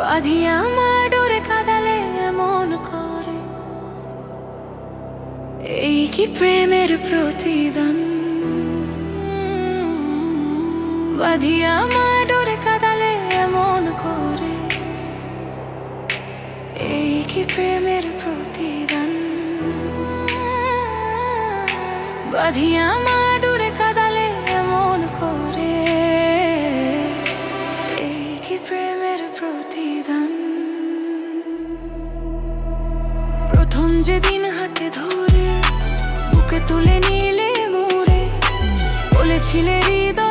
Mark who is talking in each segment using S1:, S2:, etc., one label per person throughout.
S1: বাঁধিয়া মা ডোরে কাঁদালে এমন করে। এই কি প্রেমের প্রতিদান? বাঁধিয়া মা ডোরে কাঁদালে এমন করে। এই কি প্রেমের প্রতিদান? বাঁধিয়া আমার যেদিন হাতে ধরে বুকে তুলে নিলে মোরে। বলেছিলে হৃদয়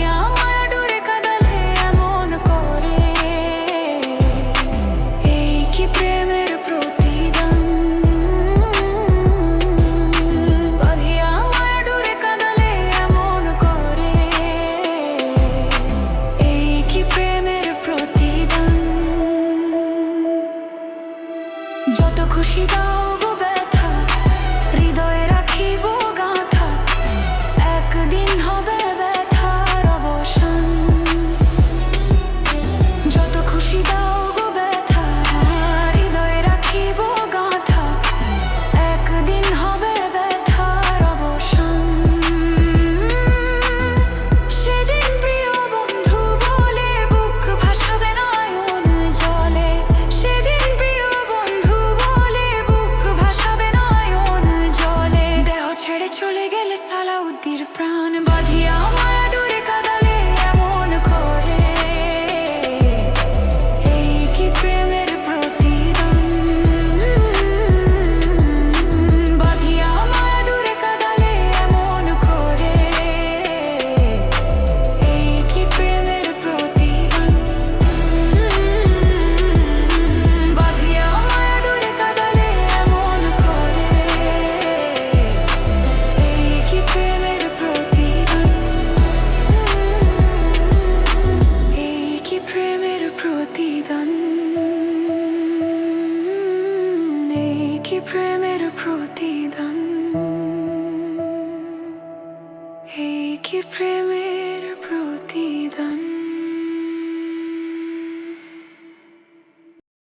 S1: I'm on প্রেমের প্রতিদান। এই কি প্রেমের প্রতিদান।